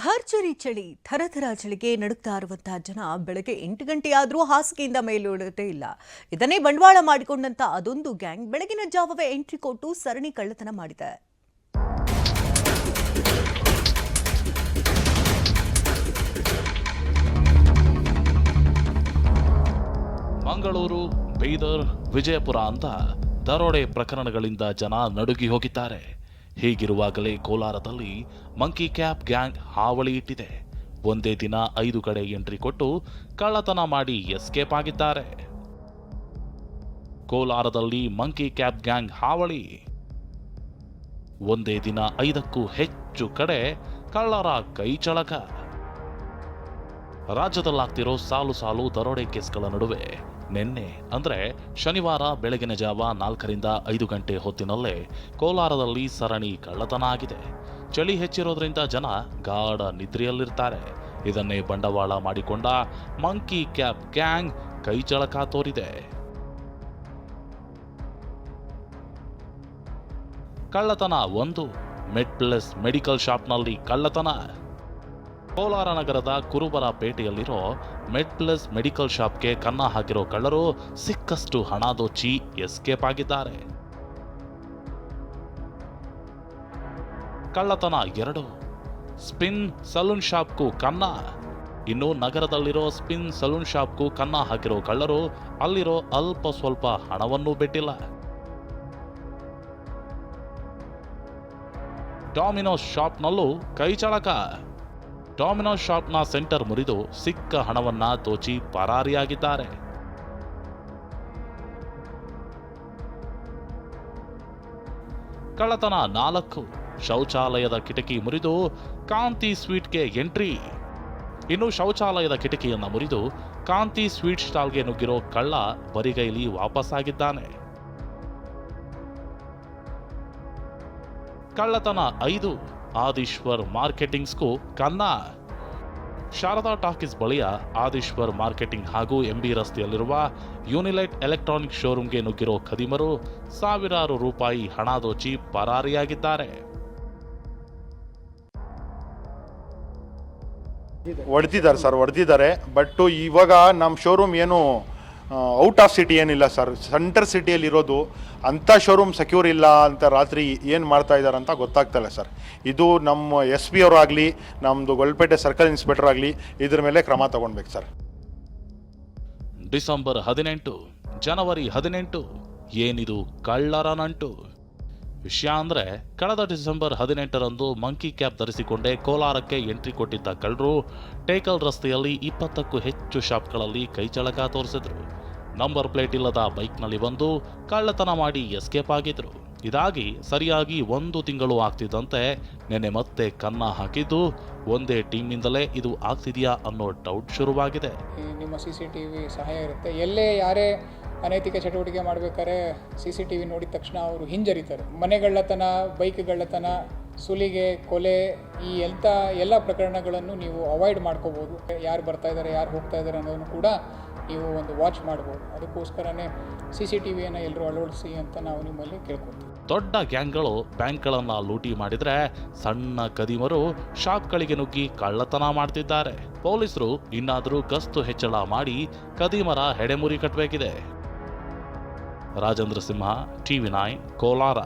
ಭರ್ಜರಿ ಚಳಿ, ಥರಥರ ಚಳಿಗೆ ನಡುಕ್ತಾ ಇರುವಂತಹ ಜನ ಬೆಳಗ್ಗೆ ಎಂಟು ಗಂಟೆಯಾದರೂ ಹಾಸಿಗೆಯಿಂದ ಮೇಲುಳುವುದೇ ಇಲ್ಲ. ಇದನ್ನೇ ಬಂಡವಾಳ ಮಾಡಿಕೊಂಡಂತ ಅದೊಂದು ಗ್ಯಾಂಗ್ ಬೆಳಗಿನ ಜಾವವೇ ಎಂಟ್ರಿ ಕೊಟ್ಟು ಸರಣಿ ಕಳ್ಳತನ ಮಾಡಿದೆ. ಮಂಗಳೂರು, ಬೀದರ್, ವಿಜಯಪುರ ಅಂತ ದರೋಡೆ ಪ್ರಕರಣಗಳಿಂದ ಜನ ನಡುಗಿ ಹೋಗಿದ್ದಾರೆ. ಹೀಗಿರುವಾಗಲೇ ಕೋಲಾರದಲ್ಲಿ ಮಂಕಿ ಕ್ಯಾಪ್ ಗ್ಯಾಂಗ್ ಹಾವಳಿ ಇಟ್ಟಿದೆ. ಒಂದೇ ದಿನ ಐದು ಕಡೆ ಎಂಟ್ರಿ ಕೊಟ್ಟು ಕಳ್ಳತನ ಮಾಡಿ ಎಸ್ಕೇಪ್ ಆಗಿದ್ದಾರೆ. ಕೋಲಾರದಲ್ಲಿ ಮಂಕಿ ಕ್ಯಾಪ್ ಗ್ಯಾಂಗ್ ಹಾವಳಿ. ಒಂದೇ ದಿನ ಐದಕ್ಕೂ ಹೆಚ್ಚು ಕಡೆ ಕಳ್ಳರ ಕೈಚಳಕ ರಾಜ್ಯದಲ್ಲಾಗ್ತಿರೋ ಸಾಲು ಸಾಲು ದರೋಡೆ ಕೇಸ್ಗಳ ನಡುವೆ ನಿನ್ನೆ, ಅಂದರೆ ಶನಿವಾರ ಬೆಳಗಿನ ಜಾವ ನಾಲ್ಕರಿಂದ ಐದು ಗಂಟೆ ಹೊತ್ತಿನಲ್ಲೇ ಕೋಲಾರದಲ್ಲಿ ಸರಣಿ ಕಳ್ಳತನ ಆಗಿದೆ ಚಳಿ ಹೆಚ್ಚಿರೋದ್ರಿಂದ ಜನ ಗಾಢ ನಿದ್ರೆಯಲ್ಲಿರ್ತಾರೆ. ಇದನ್ನೇ ಬಂಡವಾಳ ಮಾಡಿಕೊಂಡ ಮಂಕಿ ಕ್ಯಾಪ್ ಗ್ಯಾಂಗ್ ಕೈಚಳಕ ತೋರಿದೆ. ಕಳ್ಳತನ ಒಂದು ಮೆಡ್ ಪ್ಲಸ್ ಮೆಡಿಕಲ್ ಶಾಪ್ನಲ್ಲಿ ಕಳ್ಳತನ. ಕೋಲಾರ ನಗರದ ಕುರುಬರ ಪೇಟೆಯಲ್ಲಿರೋ ಮೆಡ್ ಪ್ಲಸ್ ಮೆಡಿಕಲ್ ಶಾಪ್ಗೆ ಕನ್ನ ಹಾಕಿರೋ ಕಳ್ಳರು ಸಿಕ್ಕಷ್ಟು ಹಣ ದೋಚಿ ಎಸ್ಕೇಪ್ ಆಗಿದ್ದಾರೆ. ಕಳ್ಳತನ ಎರಡು. ಸ್ಪಿನ್ ಸಲೂನ್ ಶಾಪ್ಗೂ ಕನ್ನ. ಇನ್ನು ನಗರದಲ್ಲಿರೋ ಸ್ಪಿನ್ ಸಲೂನ್ ಶಾಪ್ಗೂ ಕನ್ನ ಹಾಕಿರೋ ಕಳ್ಳರು ಅಲ್ಲಿರೋ ಅಲ್ಪ ಸ್ವಲ್ಪ ಹಣವನ್ನೂ ಬಿಟ್ಟಿಲ್ಲ. ಡಾಮಿನೋಸ್ ಶಾಪ್ನಲ್ಲೂ ಕೈಚಳಕ ಡಾಮಿನೋಸ್ ಶಾಪ್ನ ಸೆಂಟರ್ ಮುರಿದು ಸಿಕ್ಕ ಹಣವನ್ನ ದೋಚಿ ಪರಾರಿಯಾಗಿದ್ದಾರೆ. ಕಳ್ಳತನ ನಾಲ್ಕು. ಶೌಚಾಲಯದ ಕಿಟಕಿ ಮುರಿದು ಕಾಂತಿ ಸ್ವೀಟ್ಗೆ ಎಂಟ್ರಿ. ಇನ್ನು ಶೌಚಾಲಯದ ಕಿಟಕಿಯನ್ನ ಮುರಿದು ಕಾಂತಿ ಸ್ವೀಟ್ ಸ್ಟಾಲ್ಗೆ ನುಗ್ಗಿರೋ ಕಳ್ಳ ಬರಿಗೈಲಿ ವಾಪಸ್ಸಾಗಿದ್ದಾನೆ. ಕಳ್ಳತನ ಐದು. ಆದಿಶ್ವರ್ ಮಾರ್ಕೆಟಿಂಗ್ಸ್ಗೂ ಕನ್ನ. ಶಾರದಾ ಟಾಕೀಸ್ ಬಳಿಯ ಆದಿಶ್ವರ್ ಮಾರ್ಕೆಟಿಂಗ್ ಹಾಗೂ ಎಂಬಿ ರಸ್ತೆಯಲ್ಲಿರುವ ಯೂನಿಲೈಟ್ ಎಲೆಕ್ಟ್ರಾನಿಕ್ ಶೋರೂಮ್ಗೆ ನುಗ್ಗಿರೋ ಖದೀಮರು ಸಾವಿರಾರು ರೂಪಾಯಿ ಹಣ ದೋಚಿ ಪರಾರಿಯಾಗಿದ್ದಾರೆ. ಹೊಡೆದಿದ್ದಾರೆ ಸರ್, ಹೊಡೆದಿದ್ದಾರೆ. ಬಟ್ ಇವಾಗ ನಮ್ಮ ಶೋರೂಮ್ ಏನು ಔಟ್ ಆಫ್ ಸಿಟಿ ಏನಿಲ್ಲ ಸರ್ ಸೆಂಟರ್ ಸಿಟಿಯಲ್ಲಿ ಇರೋದು ಅಂಥ ಶೋರೂಮ್ ಸೆಕ್ಯೂರ್ ಇಲ್ಲ ಅಂತ ರಾತ್ರಿ ಏನು ಮಾಡ್ತಾ ಇದ್ದಾರೆ ಅಂತ ಗೊತ್ತಾಗ್ತಲ್ಲ ಸರ್ ಇದು ನಮ್ಮ ಎಸ್ ಪಿ ಅವರಾಗಲಿ ನಮ್ಮದು ಗೊಲ್ಪೇಟೆ ಸರ್ಕಲ್ ಇನ್ಸ್ಪೆಕ್ಟರ್ ಆಗಲಿ, ಇದ್ರ ಮೇಲೆ ಕ್ರಮ ತಗೊಳ್ಬೇಕು ಸರ್ ಡಿಸೆಂಬರ್ ಹದಿನೆಂಟು, ಜನವರಿ ಹದಿನೆಂಟು, ಏನಿದು ಕಳ್ಳರ ನಂಟು ವಿಷಯ ಅಂದರೆ, ಕಳೆದ ಡಿಸೆಂಬರ್ ಹದಿನೆಂಟರಂದು ಮಂಕಿ ಕ್ಯಾಪ್ ಧರಿಸಿಕೊಂಡೇ ಕೋಲಾರಕ್ಕೆ ಎಂಟ್ರಿ ಕೊಟ್ಟಿದ್ದ ಕಳ್ಳರು ಟೇಕಲ್ ರಸ್ತೆಯಲ್ಲಿ ಇಪ್ಪತ್ತಕ್ಕೂ ಹೆಚ್ಚು ಶಾಪ್ಗಳಲ್ಲಿ ಕೈಚಳಕ ತೋರಿಸಿದ್ರು. ನಂಬರ್ ಪ್ಲೇಟ್ ಇಲ್ಲದ ಬೈಕ್ನಲ್ಲಿ ಬಂದು ಕಳ್ಳತನ ಮಾಡಿ ಎಸ್ಕೇಪ್ ಆಗಿದ್ರು. ಇದಾಗಿ ಸರಿಯಾಗಿ ಒಂದು ತಿಂಗಳು ಆಗ್ತಿದ್ದಂತೆ ನೆನ್ನೆ ಮತ್ತೆ ಕನ್ನ ಹಾಕಿದ್ದು ಒಂದೇ ಟೀಮ್ನಿಂದಲೇ ಇದು ಆಗ್ತಿದೆಯಾ ಅನ್ನೋ ಡೌಟ್ ಶುರುವಾಗಿದೆ. ನಿಮ್ಮ ಸಿ ಸಿ ಟಿ ವಿ ಸಹಾಯ ಇರುತ್ತೆ. ಎಲ್ಲೇ ಯಾರೇ ಅನೈತಿಕ ಚಟುವಟಿಕೆ ಮಾಡಬೇಕಾದ್ರೆ ಸಿ ಸಿ ಟಿ ವಿ ನೋಡಿದ ತಕ್ಷಣ ಅವರು ಹಿಂಜರಿತಾರೆ. ಮನೆಗಳ್ಳತನ ಬೈಕ್ಗಳತನ ಸುಲಿಗೆ, ಕೊಲೆ ಈ ಎಂಥ ಎಲ್ಲ ಪ್ರಕರಣಗಳನ್ನು ನೀವು ಅವಾಯ್ಡ್ ಮಾಡ್ಕೋಬೋದು. ಯಾರು ಬರ್ತಾ ಇದ್ದಾರೆ ಯಾರು ಹೋಗ್ತಾ ಇದ್ದಾರೆ ಅನ್ನೋದನ್ನು ಕೂಡ ನೀವು ಒಂದು ವಾಚ್ ಮಾಡ್ಬೋದು. ಅದಕ್ಕೋಸ್ಕರನೇ ಸಿ ಸಿ ಟಿ ವಿಯನ್ನು ಎಲ್ಲರೂ ಅಳವಡಿಸಿ ಅಂತ ನಾವು ನಿಮ್ಮಲ್ಲಿ ಕೇಳ್ಕೊತೀವಿ ದೊಡ್ಡ ಗ್ಯಾಂಗ್ಗಳು ಬ್ಯಾಂಕ್ಗಳನ್ನು ಲೂಟಿ ಮಾಡಿದರೆ ಸಣ್ಣ ಕದಿಮರು ಶಾಪ್ಗಳಿಗೆ ನುಗ್ಗಿ ಕಳ್ಳತನ ಮಾಡ್ತಿದ್ದಾರೆ. ಪೊಲೀಸರು ಇನ್ನಾದರೂ ಗಸ್ತು ಹೆಚ್ಚಳ ಮಾಡಿ ಕದಿಮರ ಹೆಡೆಮುರಿ ಕಟ್ಟಬೇಕಿದೆ ರಾಜೇಂದ್ರ ಸಿಂಹ, ಟಿವಿ ನೈನ್, ಕೋಲಾರ.